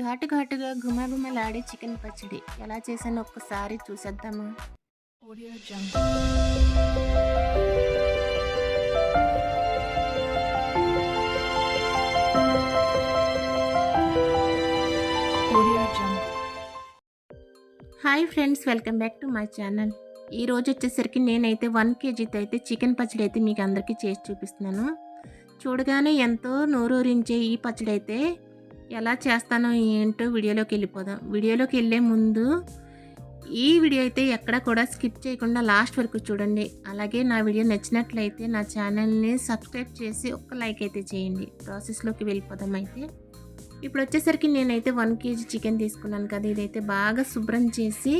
ఘాటు ఘాటుగా గుమగుమలాడే చికెన్ పచ్చడి. ఎలా చేశానో ఒక్కసారి చూసేద్దామా. Hi friends welcome back to my channel ఈ రోజు వచ్చేసరికి నేనైతే వన్ కేజీతో అయితే చికెన్ పచ్చడి అయితే మీకు అందరికీ చేసి చూపిస్తున్నాను. చూడగానే ఎంతో నోరూరించే ఈ పచ్చడి అయితే ఎలా చేస్తానో ఏంటో వీడియోలోకి వెళ్ళిపోదాం. వీడియోలోకి వెళ్ళే ముందు ఈ వీడియో అయితే ఎక్కడ కూడా స్కిప్ చేయకుండా లాస్ట్ వరకు చూడండి. అలాగే నా వీడియో నచ్చినట్లయితే నా ఛానల్ని సబ్స్క్రైబ్ చేసి ఒక్క లైక్ అయితే చేయండి. ప్రాసెస్లోకి వెళ్ళిపోదాం అయితే. ఇప్పుడు వచ్చేసరికి నేనైతే వన్ కేజీ చికెన్ తీసుకున్నాను కదా ఇదైతే బాగా శుభ్రం చేసి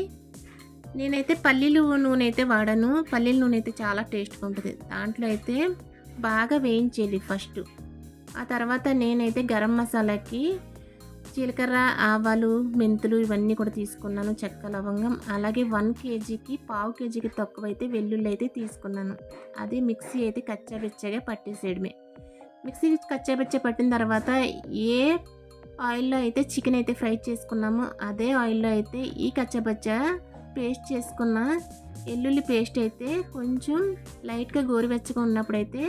నేనైతే పల్లీలు నూనె అయితే వాడాను. పల్లీల నూనె అయితే చాలా టేస్ట్గా ఉంటుంది. దాంట్లో అయితే బాగా వేయించేది ఫస్ట్. ఆ తర్వాత నేనైతే గరం మసాలాకి జీలకర్ర ఆవాలు మెంతులు ఇవన్నీ కూడా తీసుకున్నాను చెక్క లవంగం. అలాగే వన్ కేజీకి పావు కేజీకి తక్కువ అయితే వెల్లుల్లి అయితే తీసుకున్నాను. అది మిక్సీ అయితే కచ్చాబిచ్చగా పట్టేసేయడమే. మిక్సీ కచ్చాబిచ్చ పట్టిన తర్వాత ఏ ఆయిల్లో అయితే చికెన్ అయితే ఫ్రై చేసుకున్నామో అదే ఆయిల్లో అయితే ఈ కచ్చబచ్చ పేస్ట్ చేసుకున్న ఎల్లుల్లి పేస్ట్ అయితే కొంచెం లైట్గా గోరువెచ్చగా ఉన్నప్పుడైతే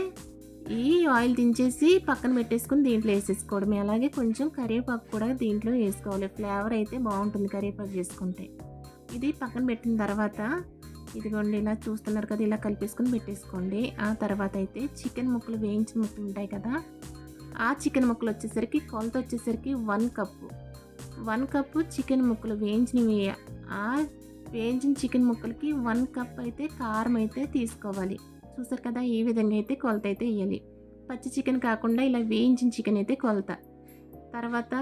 ఈ ఆయిల్ దించేసి పక్కన పెట్టేసుకుని దీంట్లో వేసేసుకోవడమే. అలాగే కొంచెం కరివేపాకు కూడా దీంట్లో వేసుకోవాలి. ఫ్లేవర్ అయితే బాగుంటుంది కరివేపాకు చేసుకుంటే ఇది పక్కన పెట్టిన తర్వాత ఇదిగోండి ఇలా చూస్తున్నారు కదా ఇలా కలిపేసుకొని పెట్టేసుకోండి. ఆ తర్వాత అయితే చికెన్ ముక్కలు వేయించిన ముక్కలు ఉంటాయి కదా ఆ చికెన్ ముక్కలు వచ్చేసరికి కొలత వచ్చేసరికి one cup one cup chicken ముక్కలు వేయించినవి ఆ వేయించిన చికెన్ ముక్కలకి వన్ కప్ అయితే కారం అయితే తీసుకోవాలి. చూసారు కదా ఈ విధంగా అయితే కొలత అయితే వేయాలి. పచ్చి చికెన్ కాకుండా ఇలా వేయించిన చికెన్ అయితే కొలత. తర్వాత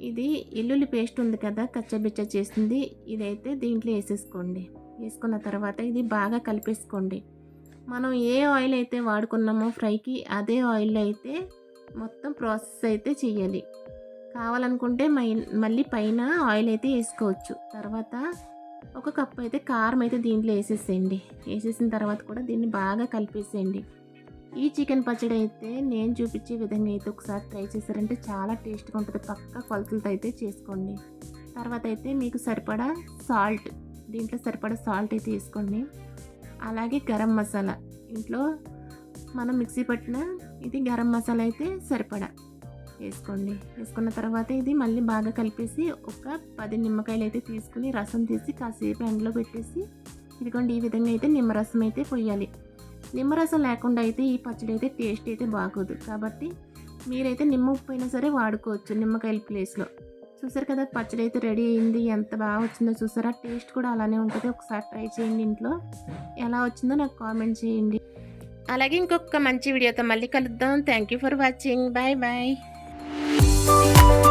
ఇది ఎల్లుల్లి పేస్ట్ ఉంది కదా కచ్చబిచ్చ చేస్తుంది ఇదైతే దీంట్లో వేసేసుకోండి. వేసుకున్న తర్వాత ఇది బాగా కలిపేసుకోండి. మనం ఏ ఆయిల్ అయితే వాడుకున్నామో ఫ్రైకి అదే ఆయిల్ అయితే మొత్తం ప్రాసెస్ అయితే చేయాలి. కావాలనుకుంటే మై మళ్ళీ పైన ఆయిల్ అయితే వేసుకోవచ్చు. తర్వాత ఒక కప్పు అయితే కారం అయితే దీంట్లో వేసేసేయండి. వేసేసిన తర్వాత కూడా దీన్ని బాగా కలిపేసేయండి. ఈ చికెన్ పచ్చడి అయితే నేను చూపించే విధంగా అయితే ఒకసారి ట్రై చేశారంటే చాలా టేస్ట్గా ఉంటుంది. పక్క కొలతలతో అయితే చేసుకోండి. తర్వాత అయితే మీకు సరిపడా సాల్ట్ దీంట్లో సరిపడా సాల్ట్ అయితే వేసుకోండి. అలాగే గరం మసాలా. ఇంట్లో మనం మిక్సీ పట్టిన ఇది గరం మసాలా అయితే సరిపడా. వేసుకోండి. వేసుకున్న తర్వాత ఇది మళ్ళీ బాగా కలిపేసి ఒక పది నిమ్మకాయలు అయితే తీసుకుని రసం తీసి కాసేపు ఎండలో పెట్టేసి ఇదిగోండి ఈ విధంగా అయితే నిమ్మరసం అయితే పోయాలి నిమ్మరసం లేకుండా అయితే ఈ పచ్చడి అయితే టేస్ట్ అయితే బాగోదు. కాబట్టి మీరైతే నిమ్మ ఉప్పు అయినా సరే వాడుకోవచ్చు నిమ్మకాయల ప్లేస్లో. చూసారు కదా పచ్చడి అయితే రెడీ అయింది. ఎంత బాగా వచ్చిందో చూసారా? టేస్ట్ కూడా అలానే ఉంటుంది. ఒకసారి ట్రై చేయండి ఇంట్లో. ఎలా వచ్చిందో నాకు కామెంట్ చేయండి. అలాగే ఇంకొక మంచి వీడియోతో మళ్ళీ కలుద్దాం. Thank you for watching bye bye Bye.